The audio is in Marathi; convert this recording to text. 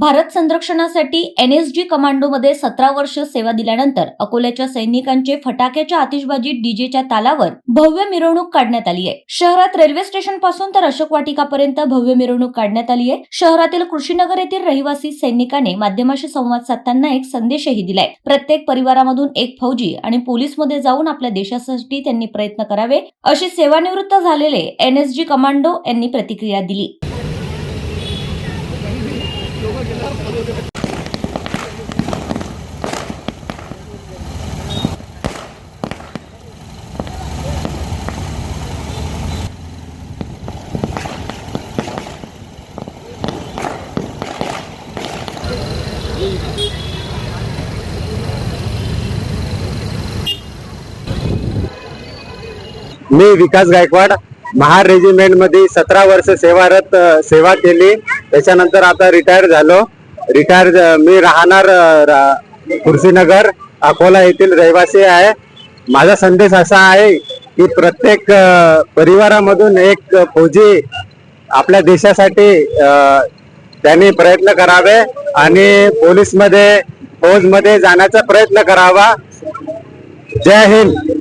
भारत संरक्षणासाठी एन एस जी कमांडोमध्ये सतरा वर्ष सेवा दिल्यानंतर अकोल्याच्या सैनिकांचे फटाक्याच्या आतिषबाजी डीजेच्या तालावर भव्य मिरवणूक काढण्यात आली आहे. शहरात रेल्वे स्टेशनपासून तर अशोक वाटिकापर्यंत भव्य मिरवणूक काढण्यात आली आहे. शहरातील कृषीनगर येथील रहिवासी सैनिकाने माध्यमाशी संवाद साधताना एक संदेशही दिलाय. प्रत्येक परिवारामधून एक फौजी आणि पोलीसमध्ये जाऊन आपल्या देशासाठी त्यांनी प्रयत्न करावे अशी सेवानिवृत्त झालेले एन एस जी कमांडो यांनी प्रतिक्रिया दिली. मी विकास गायकवाड महार रेजिमेंटमध्ये सतरा वर्ष सेवारत सेवा केली. त्याच्यानंतर आता रिटायर झालो. रिटायर मी राहणार रा- कुर्सीनगर अकोला येथील रहिवासी आहे. माझा संदेश असा आहे की प्रत्येक परिवारामधून एक फौजी आपल्या देशासाठी त्यांनी प्रयत्न करावे आणि पोलीसमध्ये फौजमध्ये जाण्याचा प्रयत्न करावा. जय हिंद.